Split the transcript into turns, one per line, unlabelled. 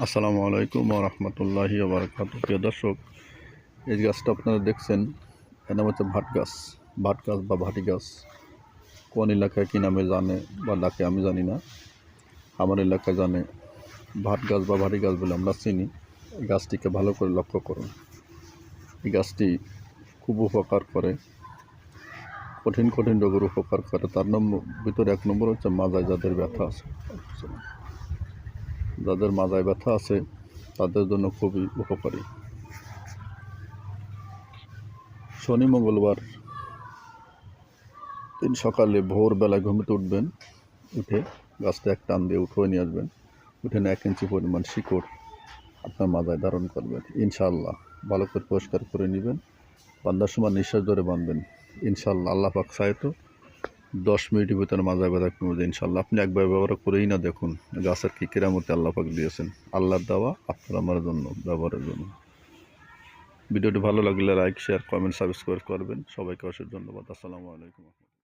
আসসালামু আলাইকুম রহমতুল্লাহি বারকাত প্রিয় দর্শক, এই গাছটা আপনারা দেখছেন, এর নাম হচ্ছে ভাট গাছ। ভাট গাছ বা ভাটি গাছ। কোন এলাকায় কী নামে জানে বা ডাকে আমি জানি না। আমার এলাকায় জানে ভাট গাছ বা ভাটি গাছ বলে আমরা চিনি। গাছটিকে ভালো করে লক্ষ্য করুন। এই গাছটি খুব উপকার করে। কঠিন কঠিন রোগের উপকার করে। তার নম্বর, ভিতরে এক নম্বর হচ্ছে মাজায় যাদের ব্যথা আছে। যাদের মাজায় ব্যথা আছে, তাদের জন্য খুবই উপকারী। শনি মঙ্গলবার দিন সকালে ভোরবেলায় ঘুমিতে উঠবেন, উঠে গাছটা এক টান দিয়ে উঠে নিয়ে আসবেন। উঠে এক ইঞ্চি পরিমাণ শিকড় আপনার মাথায় ধারণ করবেন। ইনশাআল্লাহ ভালো করে পরিষ্কার করে নেবেন। বান্ধার সময় নিঃশ্বাস ধরে বাঁধবেন। ইনশাআল্লাহ আল্লাহ পাক সাহেতো দশ মিনিটের ভিতরে মাজা ব্যথা কমে যায় ইনশাল্লাহ আপনি একবার ব্যবহার করেই না দেখুন, গাছের কী কেরামতি আল্লাহ পাক দিয়েছেন। আল্লাহর দেওয়া আপনার আমার জন্য, ব্যবহারের জন্য। ভিডিওটি ভালো লাগলে লাইক শেয়ার কমেন্ট সাবস্ক্রাইব করবেন। সবাইকে অসংখ্য ধন্যবাদ। আসসালামু আলাইকুম।